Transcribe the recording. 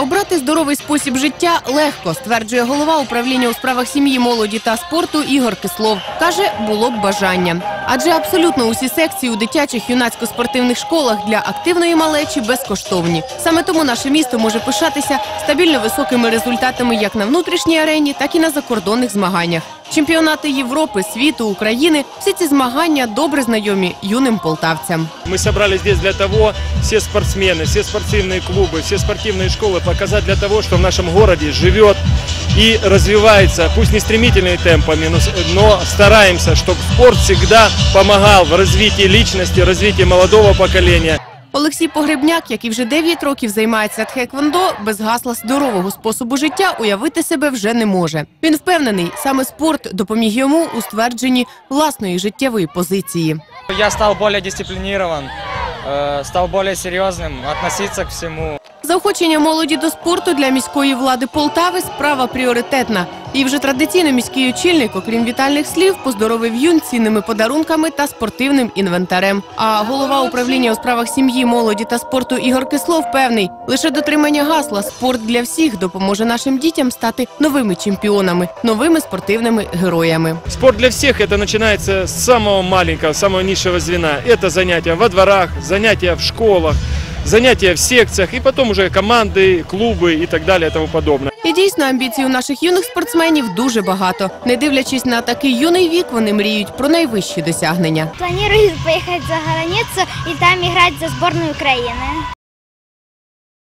Обрати здоровий спосіб життя легко, стверджує голова управління у справах сім'ї, молоді та спорту Ігор Кислов. Каже, було б бажання. Адже абсолютно усі секції у дитячих юнацько-спортивних школах для активної малечі безкоштовні. Саме тому наше місто може пишатися стабільно високими результатами як на внутрішній арені, так і на закордонних змаганнях. Чемпіонати Європи, світу, України всі ці змагання добре знайомі юним полтавцям. Мы собрались здесь для того, все спортсмены, все спортивные клубы, все спортивные школы показать для того, что в нашем городе живет и развивается, пусть не стремительными темпами, но, с- но стараемся, чтобы спорт всегда помогал в развитии личности, развитии молодого поколения. Олексій Погребняк, який вже 9 років займається тхеквондо, без гасла здорового способу життя уявити себе вже не може. Він впевнений, саме спорт допоміг йому у ствердженні власної життєвої позиції. Я стал более дисциплинирован, э, стал более серьезным, относиться к всему. Заохочення молоді до спорту для міської влади Полтави справа пріоритетна. І вже традиційно міський очільник, окрім вітальних слів, поздоровив юн цінними подарунками та спортивним інвентарем. А голова управління у справах сім'ї, молоді та спорту Ігор Кислов певний, лише дотримання гасла спорт для всіх допоможе нашим дітям стати новими чемпіонами, новими спортивними героями. Спорт для всех это начинается с самого маленького, самого низшего звена. Это занятия во дворах, занятия в школах, занятия в секциях и потом уже команды, клубы и так далее и тому подобное. І дійсно амбіцій у наших юних спортсменів дуже багато. Не дивлячись на такий юний вік, вони мріють про найвищі досягнення. Планирую поехать за границу и там играть за сборную Украины.